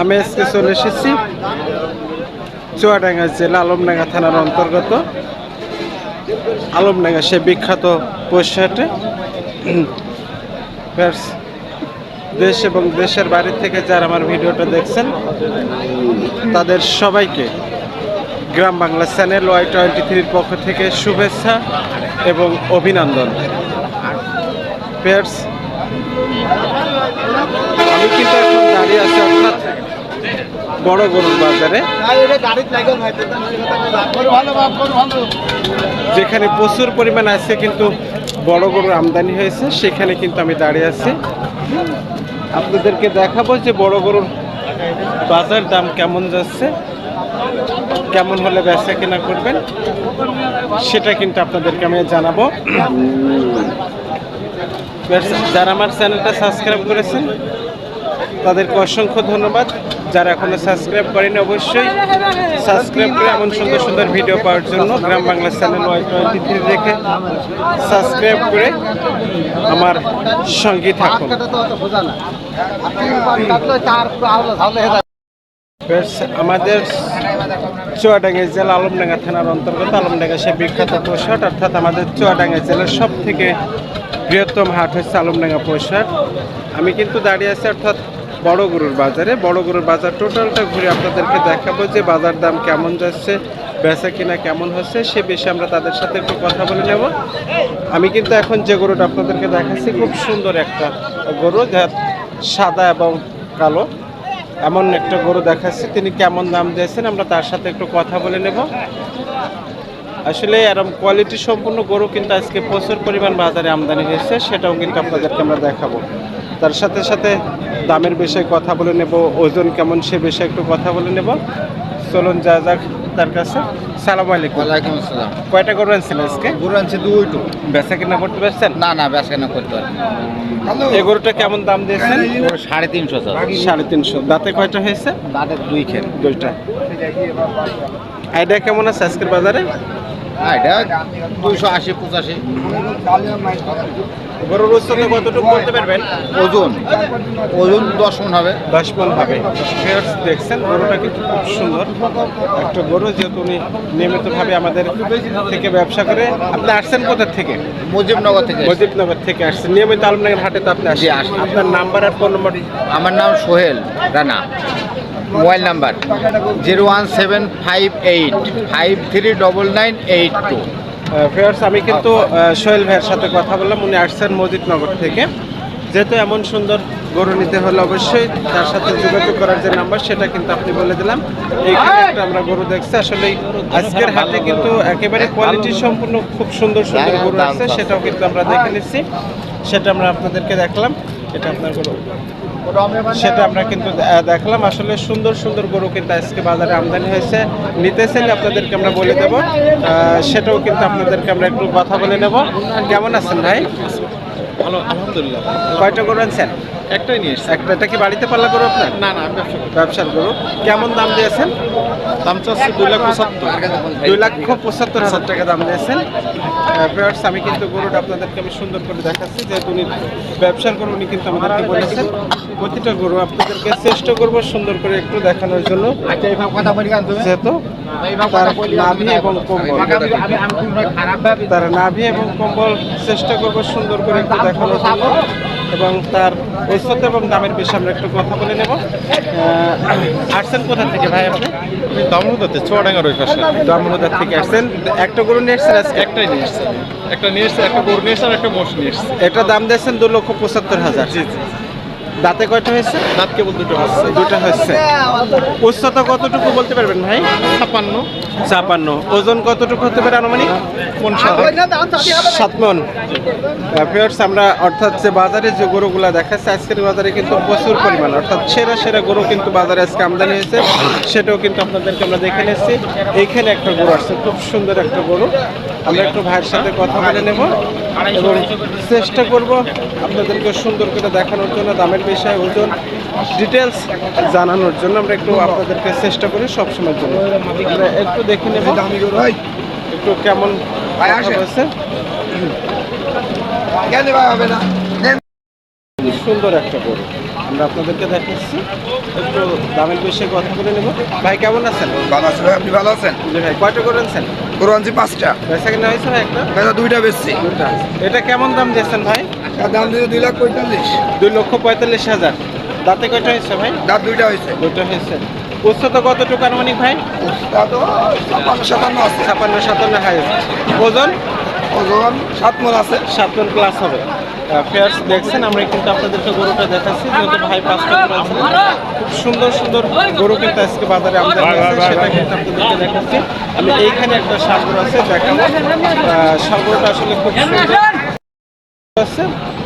আমি আজকে চলে এসেছি চুয়াডাঙ্গা জেলা আলমডাঙ্গা থানার অন্তর্গত। আলমডাঙ্গা সে বিখ্যাত পৈশাটে ফেয়ার্স, দেশ এবং দেশের বাড়ি থেকে যারা আমার ভিডিওটা দেখছেন, তাদের সবাইকে Gram Bangla channel Y twenty থ্রির পক্ষ থেকে শুভেচ্ছা এবং অভিনন্দন। পেয়ার্স আমি কিন্তু এখন দাঁড়িয়ে আছি অর্থাৎ বড় গরুর বাজারে। যেখানে প্রচুর পরিমাণ আছে কিন্তু বড় গরুর আমদানি হয়েছে সেখানে কিন্তু আমি দাঁড়িয়ে আছি। আপনাদেরকে দেখাবো যে বড় গরুর বাজার দাম কেমন যাচ্ছে কেমন হলে বেচা কেনা করবেন সেটা কিন্তু আপনাদেরকে আমি জানাব। যারা আমার চ্যানেলটা সাবস্ক্রাইব করেছেন তাদেরকে অসংখ্য ধন্যবাদ। যারা এখনও সাবস্ক্রাইব করেনি, অবশ্যই সাবস্ক্রাইব করে এমন সুন্দর সুন্দর ভিডিও পাওয়ার জন্য Gram Bangla channel Y twenty three দেখে সাবস্ক্রাইব করে আমার সঙ্গে থাকুন। আমাদের চুয়াডাঙ্গা জেলা আলমডাঙ্গা থানার অন্তর্গত আলমডাঙ্গা সে বিখ্যাত পোশাক, অর্থাৎ আমাদের চুয়াডাঙ্গা জেলার সব থেকে বৃহত্তম হাট হচ্ছে আলমডাঙ্গা পোশাক। আমি কিন্তু দাঁড়িয়ে আছি, অর্থাৎ বড় গরুর বাজারে। বড় গরুর বাজার টোটালটা ঘুরে আপনাদেরকে দেখাবো যে বাজার দাম কেমন যাচ্ছে, বেচা কিনা কেমন হচ্ছে, সে বিষয়ে আমরা তাদের সাথে একটু কথা বলে নেব। আমি কিন্তু এখন যে গরুটা আপনাদেরকে দেখাচ্ছি, খুব সুন্দর একটা গরু, যা সাদা এবং কালো। এমন একটা গরু দেখাচ্ছি, তিনি কেমন দাম দিয়েছেন, আমরা তার সাথে একটু কথা বলে নেব। আসলে এরকম কোয়ালিটি সম্পূর্ণ গরু কিন্তু আজকে প্রচুর পরিমাণ বাজারে আমদানি হয়েছে, সেটাও কিন্তু আপনাদেরকে আমরা দেখাবো। তার সাথে সাথে দামের বিষয়ে কথা বলে নেব ওজন কেমন সে বিষয়ে একটু কথা বলে নেব। চলুন যা যাক তার কাছে। সালাম আলাইকুম। ওয়ালাইকুম আসসালাম। কয়টা গরু আনছেন আজকে? গরু আনছে দুইটো বেচা কিনা করতে পারছেন? না না বেচা কেনা করতে পারি এই গরুটা কেমন দাম দিয়েছেন? সাড়ে তিনশো সাড়ে তিনশো। দাঁতে কয়টা হয়েছে? তাদের দুই খেল দুইটা। আইডিয়া কেমন আছে আজকের বাজারে? হ্যাঁ এটা দুইশো আশি পঁচাশি। গরুর কতটুকু পারবেন? ওজন ওজন দশ মন হবে। দশ মন হবে। দেখছেন গরুটা কিন্তু খুব সুন্দর। একটা গরু যেহেতু উনি নিয়মিতভাবে আমাদের থেকে ব্যবসা করে আপনি আসছেন কোথা থেকে? মুজিবনগর থেকে। মজিবনগর থেকে আসছেন। নিয়মিত আলমনগর হাটে তো আপনি আসি। আপনার নাম্বার আর ফোন নম্বর? আমার নাম Sohel Rana. Mobile number zero one seven five eight five three double nine eight two. Fairs আমি কিন্তু সোহেল ভাইয়ের সাথে কথা বললাম। উনি আসছেন মজিদনগর থেকে। যেহেতু এমন সুন্দর গরু নিতে হলে অবশ্যই তার সাথে যোগাযোগ করার যে নাম্বার, সেটা কিন্তু আপনি বলে দিলাম। এইখানে একটা আমরা গরু দেখছি। আসলে আজকের হাতে কিন্তু একেবারে কোয়ালিটি সম্পূর্ণ খুব সুন্দর সুন্দর গরু আছে, সেটাও কিন্তু আমরা দেখে নিচ্ছি। সেটা আমরা আপনাদেরকে দেখলাম। এটা আপনার গরু। সেটা আমরা কিন্তু দেখলাম। আসলে সুন্দর সুন্দর গরু কিন্তু আজকে বাজারে আমদানি হয়েছে। নিতে চাইলে আপনাদেরকে আমরা বলে দেব। সেটাও কিন্তু আপনাদেরকে আমরা একটু কথা বলে নেব। কেমন আছেন ভাই? ভালো আলহামদুলিল্লাহ। কয়টা গরু আনছেন? একটাই নিয়ে একটা এটা কি বাড়িতে পাল্লা গরু আপনার? না না ব্যবসা ব্যবসার গরু। কেমন দাম দিয়েছেন? দাম চাচ্ছি দুই লাখ পঁচাত্তর। দুই লক্ষ পঁচাত্তর হাজার টাকা দাম দিয়েছেন। আমি কিন্তু গরুটা আপনাদেরকে আমি সুন্দর করে দেখাচ্ছি। যেহেতু উনি ব্যবসার গরু উনি কিন্তু আমাদেরকে বলেছেন। প্রতিটা গরু আপনাদেরকে চেষ্টা করব সুন্দর করে একটু দেখানোর জন্য। আচ্ছা যেহেতু তার নাভি এবং কম্বল। তার নাভি এবং কম্বল চেষ্টা করব সুন্দর করে একটু দেখানোর জন্য। এবং তার ঐশ্বর্য এবং দামের বিষয়ে আমরা একটু কথা বলে নেব। আসছেন কোথা থেকে ভাই আপনি? দামোদাতে চুয়াডাঙ্গার ওই পাশে। দামোদার থেকে আসছেন। একটা গরু নিয়ে এসছেন আজকে? একটাই নিয়ে এসছেন একটা নিয়ে এসছে একটা গরু নিয়ে এসছেন আর একটা মোষ নিয়ে এসছে এটা দাম দিয়েছেন দু লক্ষ পঁচাত্তর হাজার। জি জি। দাঁতে কয়টা হয়েছে? দাঁত কেবল দুটো হচ্ছে দুটা হচ্ছে উচ্চতা কতটুকু বলতে পারবেন ভাই? ছাপ্পান্ন। ছাপান্ন ওজন কতটুকু হতে পারে আনুমানিক? কোন সাত মন। ভিউয়ার্স আমরা অর্থাৎ যে বাজারে যে গরুগুলা দেখাচ্ছে আজকের বাজারে কিন্তু প্রচুর পরিমাণ অর্থাৎ সেরা সেরা গরু কিন্তু বাজারে আজকে আমদানি হয়েছে। সেটাও কিন্তু আপনাদেরকে আমরা দেখে নিচ্ছি। এইখানে একটা গরু আসছে খুব সুন্দর একটা গরু। আমরা একটু ভাইয়ের সাথে কথা বলে নেব। এবং চেষ্টা করব আপনাদেরকে সুন্দর করে দেখানোর জন্য দামের বিষয়ে ওজন ডিটেলস জানানোর জন্য। আমরা একটু আপনাদেরকে চেষ্টা করি সবসময়ের জন্য। আমরা একটু দেখে নেব একটু কেমন বলছে সুন্দর একটা গরু। আমরা আপনাদেরকে দেখাচ্ছি। একটু দামের বিষয়ে কথা বলে নেব। ভাই কেমন আছেন? ভালো আছেন ভাই আপনি ভালো আছেন? জি ভাই কয়টা করে আনছেন? আনছি পাঁচটা। পয়সা কিনা হয়েছে ভাই একটা? বেচা দুইটা দুটা এটা কেমন দাম দিয়েছেন ভাই? দাম দিয়েছে দুই লাখ পঁয়তাল্লিশ। দুই লক্ষ পঁয়তাল্লিশ হাজার। দাঁতে কয়টা হয়েছে ভাই? দাঁত দুইটা হয়েছে। দুটো হয়েছে। উচ্চতা কতটুকু আনুমানিক ভাই? ছাপান্ন সাতান্ন হাই ওজন? ওজন সাত মন আছে। সাত টন প্লাস হবে। ফেয়ার্স দেখছেন আমরা কিন্তু আপনাদেরকে গরুটা দেখাচ্ছি। যেহেতু ভাই পাঁচটা খুব সুন্দর সুন্দর গরু কিন্তু আজকে বাজারে আছে সেটা কিন্তু আপনাদেরকে দেখাচ্ছি। আমি এইখানে একটা সাগর আছে দেখাবো। সাগরটা আসলে খুব সুন্দর আছে।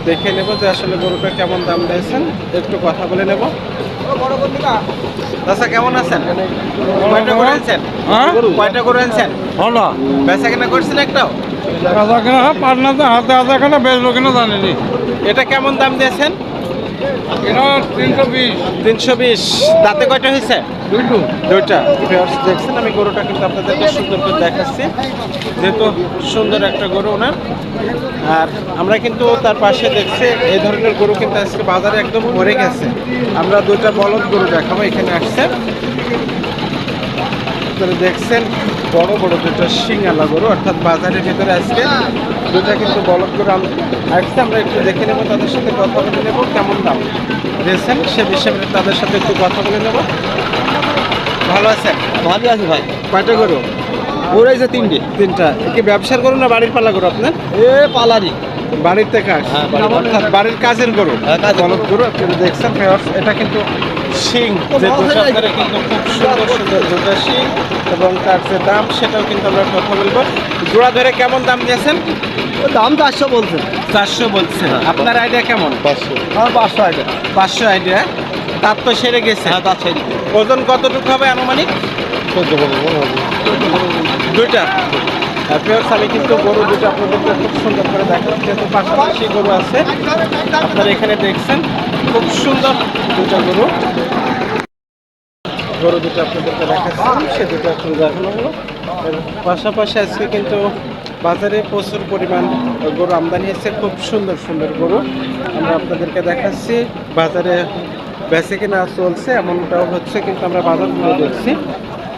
দেখে নেব যে আসলে গরুটা কেমন দাম দিয়েছেন। একটু কথা বলে নেব। আচ্ছা কেমন আছেন? কয়টা করে আনছেন? হ্যাঁ? কয়টা করে আনছেন? বেচা কেনা করছেন একটাও? কাঁচা কেনা পাটনাতে হাতে হাতে কেনা বেচলো কিনা জানিনি এটা কেমন দাম দিয়েছেন? এটা তিনশো বিশ। তিনশো বিশ। দাঁতে কয়টা হয়েছে? দুইটু। দুইটা দেখছেন আমি গরুটা কিন্তু আপনাদেরকে সুন্দর করে দেখাচ্ছি। যেহেতু সুন্দর একটা গরু ওনার। আর আমরা কিন্তু তার পাশে দেখছি এই ধরনের গরু কিন্তু আজকে বাজারে একদম ভরে গেছে। আমরা দুইটা বলদ গরু দেখাবো এখানে আসছে। আপনারা দেখছেন বড় বড় দুটো শিঙালা গরু অর্থাৎ বাজারের ভিতরে আজকে দুটা কিন্তু বলদ গরু আম- আসছে। আমরা একটু দেখে নেব তাদের সাথে কথা বলে নেব কেমন দাম দিয়েছেন সে বিষয়ে তাদের সাথে একটু কথা বলে নেব। ভালো আছেন? ভালো আছে ভাই। কয়টা গরু? ওরাইছে তিনটে। তিনটা। এ কি ব্যবসার গরু না বাড়ির পালা গরু আপনার? এ পালারি বাড়ির থেকে আসে? হ্যাঁ, বাড়ির। অর্থাৎ বাড়ির কাজের গরু। হ্যাঁ, কাজের গরু। আপনারা দেখছেন এটা কিন্তু শিং যে দুটো কিন্তু খুব সুন্দর সুন্দর দুটো শিং এবং তার যে দাম সেটাও কিন্তু আমরা কথা বলব। জোড়া ধরে কেমন দাম দিয়েছেন? দাম চারশো বলছে। চারশো বলছেন আপনার আইডিয়া কেমন? পাঁচশো। হ্যাঁ পাঁচশো আইটা পাঁচশো আইডিয়া তার তো সেরে গেছে। হ্যাঁ তার ছেড়ে ওজন কতটুকু হবে আনুমানিক? দুইটা? তারপরে আমি কিন্তু গরু দুটো আপনাদেরকে খুব সুন্দর করে দেখাচ্ছি। যেহেতু পাশাপাশি গরু আছে আপনারা এখানে দেখছেন খুব সুন্দর দুটো গরু। গরু দুটো আপনাদেরকে দেখাচ্ছি, সে দুটো এখন দেখানো হলো। পাশাপাশি আজকে কিন্তু বাজারে প্রচুর পরিমাণ গরু আমদানি হয়েছে খুব সুন্দর সুন্দর গরু। আমরা আপনাদেরকে দেখাচ্ছি, বাজারে বেচে কিনা চলছে, এমনটাও হচ্ছে কিন্তু আমরা বাজার বাজারগুলো দেখছি।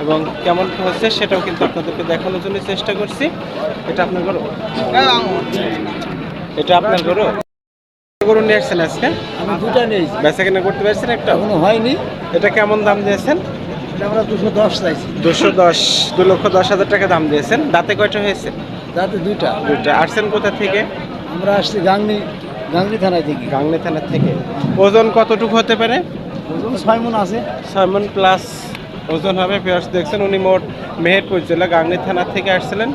এবং কেমন হচ্ছে সেটাও কিন্তু আপনাদেরকে দেখানোর জন্য চেষ্টা করছি। এটা আপনার গরু? এটা আপনার গরু? গরু নিয়ে আসছেন আজকে? আমি দুটা নিয়েছি বেচা কিনা করতে পারছেন একটা? এখনও হয়নি। এটা কেমন দাম দিয়েছেন? এটা আমরা দুশো দশ চাইছি। দুশো দশ দু লক্ষ দশ হাজার টাকা দাম দিয়েছেন। দাঁতে কয়টা হয়েছে? যাতে দুইটা। দুইটা। আসছেন কোথা থেকে? আমরা আসছি গাংনি গাংনি থানায় থেকে। গাংনি থানা থেকে। ওজন কতটুকু হতে পারে? ওজন ছয় মন আছে। ছয়মন প্লাস ওজন হবে পেয়ার্স দেখছেন উনি মোট মেহেরপুর জেলা গাংনি থানা থেকে আসছিলেন।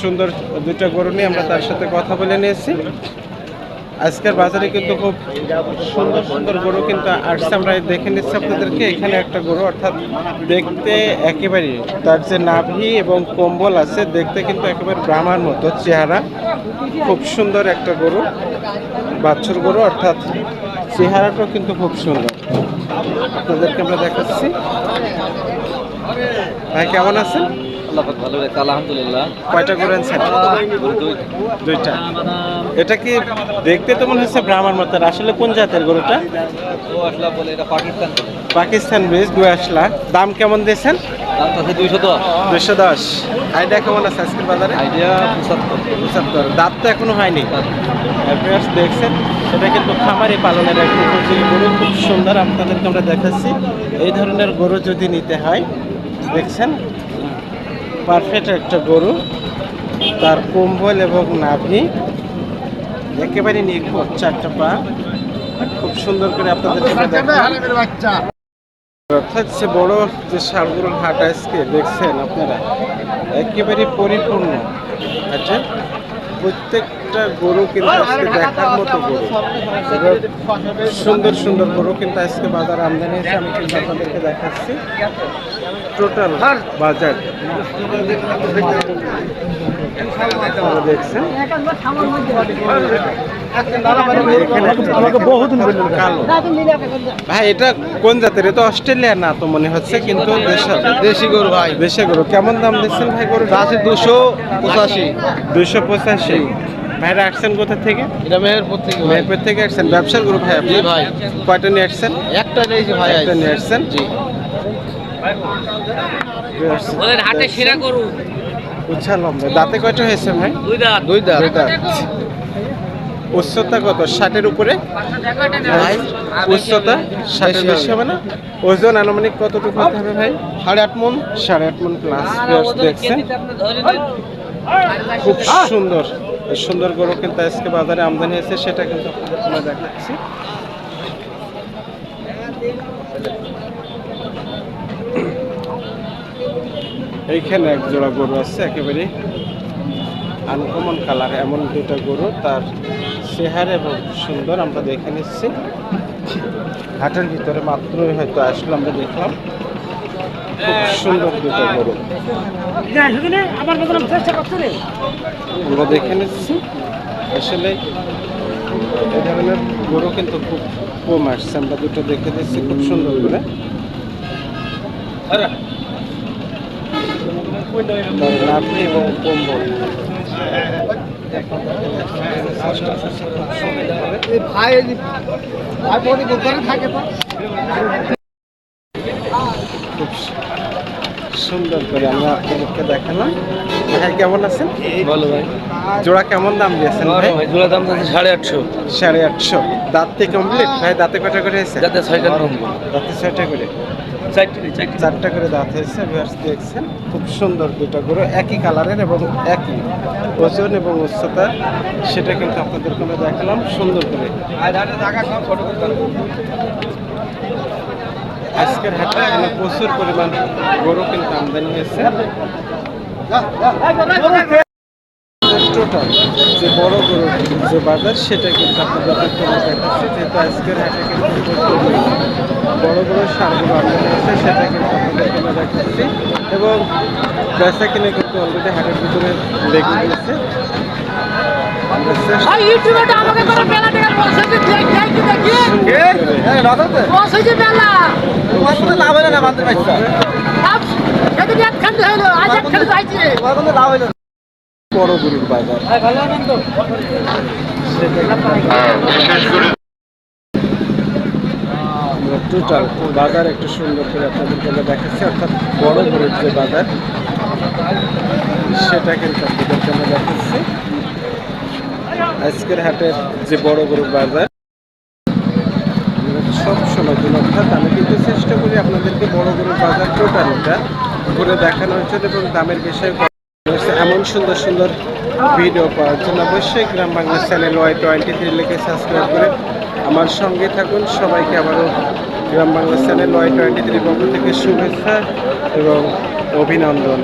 সুন্দর দুটো গরু নিয়ে আমরা তার সাথে কথা বলে নিয়েছি। আজকের বাজারে কিন্তু খুব সুন্দর সুন্দর গরু কিন্তু আসছে। আমরা দেখে নিচ্ছি আপনাদেরকে, এখানে একটা গরু, অর্থাৎ দেখতে একেবারে তার যে নাভি এবং কম্বল আছে, দেখতে কিন্তু একেবারে ব্রাহ্মার মতো চেহারা। খুব সুন্দর একটা গরু, বাছুর গরু, অর্থাৎ চেহারাটাও কিন্তু খুব সুন্দর। আপনাদেরকে আমরা দেখাচ্ছি। ভাই, কেমন আছেন? আল্লাহ ভালো আলহামদুলিল্লাহ। কয়টা করে আনছেন দুইটা। এটা কি দেখতে তো মনে হচ্ছে ব্রাহ্মার মতো? আসলে কোন জাতের গরুটা? বলে এটা পাকিস্তান পাকিস্তান বেশ দুই আসলা। দাম কেমন দিয়েছেন? দাম আছে দুইশো দশ। আইডিয়া কেমন আছে আজকের বাজারে? আইডিয়া পঁচাত্তর। পঁচাত্তর। দাঁত তো এখনও হয়নি। দেখছেন। এটা কিন্তু খামারে পালনের উপযোগী গরু। খুব সুন্দর আপনাদেরকে আমরা দেখাচ্ছি। এই ধরনের গরু যদি নিতে হয় দেখছেন পারফেক্ট একটা গরু। তার কম্বল এবং নাভি। একেবারে নির্ভর চারটা পা। খুব সুন্দর করে আপনাদের। অর্থাৎ সে বড় যে সারগুলোর হাট আজকে দেখছেন আপনারা? একেবারে পরিপূর্ণ। আচ্ছা। প্রত্যেকটা গরু কিন্তু আজকে দেখার মতো গরু। সুন্দর সুন্দর গরু কিন্তু আজকে বাজার আমদানি হয়েছে। আমি কিন্তু আপনাদেরকে দেখাচ্ছি। টোটাল বাজার। দেখছেন ভাই এটা কোন জাতের? এটা অস্ট্রেলিয়া না তো মনে হচ্ছে কিন্তু দেশি। গরু ভাই। দেশে গরু। কেমন দাম দিচ্ছেন ভাই গরু আছে দুশো পঁচাশি। দুশো পঁচাশি। ভাইরা আসছেন কোথা থেকে? এটা মেহেরপুর থেকে মেহেরপুর থেকে আসছেন। ব্যবসার গ্রুপ ভাই জি ভাই। কয়টা নিয়ে আসছেন? একটা নিয়েছি ভাই একটা নিয়ে আসছেন? জি। হাটে সেরা করু উচ্ছা লম্বা দাঁতে কয়টা হয়েছে ভাই? দুই দাঁত। দুই দাঁত। দুই দাঁত। উচ্চতা কত? ষাটের উপরে? উচ্চতা ষাটের বেশি হবে না? ওজন আনুমানিক কতটুকু হতে হবে ভাই? সাড়ে আট মন? সাড়ে আট মন প্লাস দেখছেন। খুব সুন্দর। সুন্দর গরু কিন্তু আজকে বাজারে আমদানি হয়েছে সেটা কিন্তু সামনে দেখাচ্ছি। এইখানে এক জোড়া গরু আছে একেবারে আনকমন কালার এমন দুটো গরু, তার চেহারা এবং সুন্দর আমরা দেখে নিচ্ছি। হাটের ভিতরে মাত্রই হয়তো আসলে, আমরা দেখলাম। খুব সুন্দর দুটো গরু। আমরা দেখে নিচ্ছি। আসলে এই ধরনের গরু কিন্তু খুব কম আসছে, আমরা দুটো দেখে দিচ্ছি খুব সুন্দর করে। লাভলি এবং ভাই ভাই প্রতি থাকে তো খুব সুন্দর করে আমরা আপনাদেরকে দেখালাম। ভাই কেমন আছেন? বলো ভাই। জোড়া কেমন দাম দিয়েছেন ভাই? জোড়া দাম আছে সাড়ে আটশো। সাড়ে আটশো। দাঁতে কমপ্লিট ভাই দাঁতে কটা করে হয়েছে? যাতে ছয়টা দাঁতে ছয়টা করে। চারটে করে দাঁত হয়েছে ভিউয়ার্স দেখছেন। খুব সুন্দর দুটো গরু একই কালারের এবং একই ওজন এবং উচ্চতা। সেটা কিন্তু আপনাদের কোনো দেখালাম সুন্দর করে। আজকের হাটে এখানে প্রচুর পরিমাণ গরু কিন্তু আমদানি হয়েছে। যে বড় গরু যে বাজার, সেটা কিন্তু আপনাদের দেখাচ্ছে, যেহেতু আজকের হাটে কিন্তু বড় বড় সারগুলো আমদানি হয়েছে, সেটা কিন্তু আপনাদের কোনো দেখাচ্ছি। এবং বেচা কিনে কিন্তু অলরেডি হাটের ভিতরে লেগে গেছে আমরা চেষ্টা ভাই আমাকে করে মেলা টাকা লস হয়েছে দেখ। দেখ দেখি করে লস হয়েছে মেলা। তোমার কোনো লাভ হলো না বান্ধব বাচ্চা সেদিন এক খান্ড হইল আজ এক খান্ড যাইছে তোমার কোনো লাভ হলো বড় গরুর বাজার। ভালো আনন্দ আমরা টোটাল বাজার একটু সুন্দর করে আপনাদের জন্য দেখাচ্ছি অর্থাৎ বড় গরুর যে বাজার সেটা কিন্তু আপনাদের জন্য দেখাচ্ছি। আজকের হাটের যে বড় গরুর বাজার, সব সময় অর্থাৎ আমি কিন্তু চেষ্টা করি আপনাদেরকে বড় গরুর বাজার টোটালটা ঘুরে দেখানোর জন্য এবং দামের বিষয়ে এমন সুন্দর সুন্দর ভিডিও পাওয়ার জন্য অবশ্যই Gram Bangla channel Y twenty three লিখে সাবস্ক্রাইব করে আমার সঙ্গে থাকুন। সবাইকে আবারও Gram Bangla channel Y twenty three পক্ষ থেকে শুভেচ্ছা এবং অভিনন্দন।